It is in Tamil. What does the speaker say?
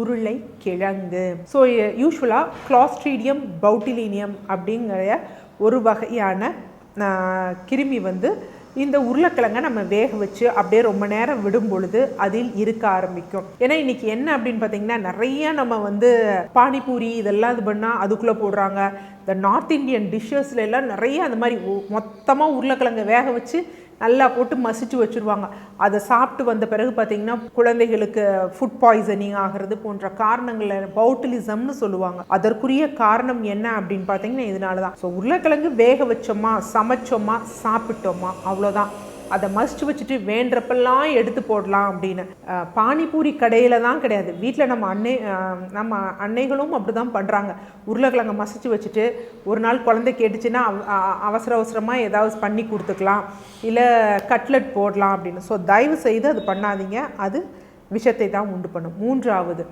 உருளை கிழங்கு. ஸோ யூஸ்வலாக கிளாஸ்ட்ரீடியம் பவுட்டிலீனியம் அப்படிங்கிற ஒரு வகையான கிருமி வந்து இந்த உருளைக்கிழங்கை நம்ம வேக வச்சு அப்படியே ரொம்ப நேரம் விடும் பொழுது அதில் இருக்க ஆரம்பிக்கும். ஏன்னா இன்னைக்கு என்ன அப்படின்னு பார்த்தீங்கன்னா நிறைய நம்ம வந்து பானிபூரி இதெல்லாம் இது பண்ணால் அதுக்குள்ளே போடுறாங்க. இந்த நார்த் இந்தியன் டிஷ்ஷஸ்ல எல்லாம் நிறைய அந்த மாதிரி மொத்தமாக உருளைக்கிழங்கை வேக வச்சு நல்லா போட்டு மசிச்சு வச்சுருவாங்க. அதை சாப்பிட்டு வந்த பிறகு பார்த்தீங்கன்னா குழந்தைகளுக்கு ஃபுட் பாய்சனிங் ஆகிறது போன்ற காரணங்களை பவுட்டிலிசம்னு சொல்லுவாங்க. அதற்குரிய காரணம் என்ன அப்படின்னு பார்த்தீங்கன்னா இதனால தான் ஸோ உருளைக்கிழங்கு வேக வச்சோமா சமைச்சோமா சாப்பிட்டோமா அவ்வளோதான் அதை மசிச்சு வச்சுட்டு வேண்டப்பெல்லாம் எடுத்து போடலாம் அப்படின்னு. பானிபூரி கடையில் தான் கிடையாது. வீட்டில் நம்ம அன்னை நம்ம அன்னைகளும் அப்படி தான் பண்ணுறாங்க உருளைக்கிழங்கை மசிச்சு வச்சுட்டு ஒரு நாள் குழந்தை கேட்டுச்சுன்னா அவ- அவசர அவசரமாக ஏதாவது பண்ணி கொடுத்துக்கலாம். இல்லை கட்லெட் போடலாம் அப்படின்னு. ஸோ தயவு செய்து அது பண்ணாதீங்க. அது விஷத்தை தான் உண்டு பண்ணும். மூன்றாவது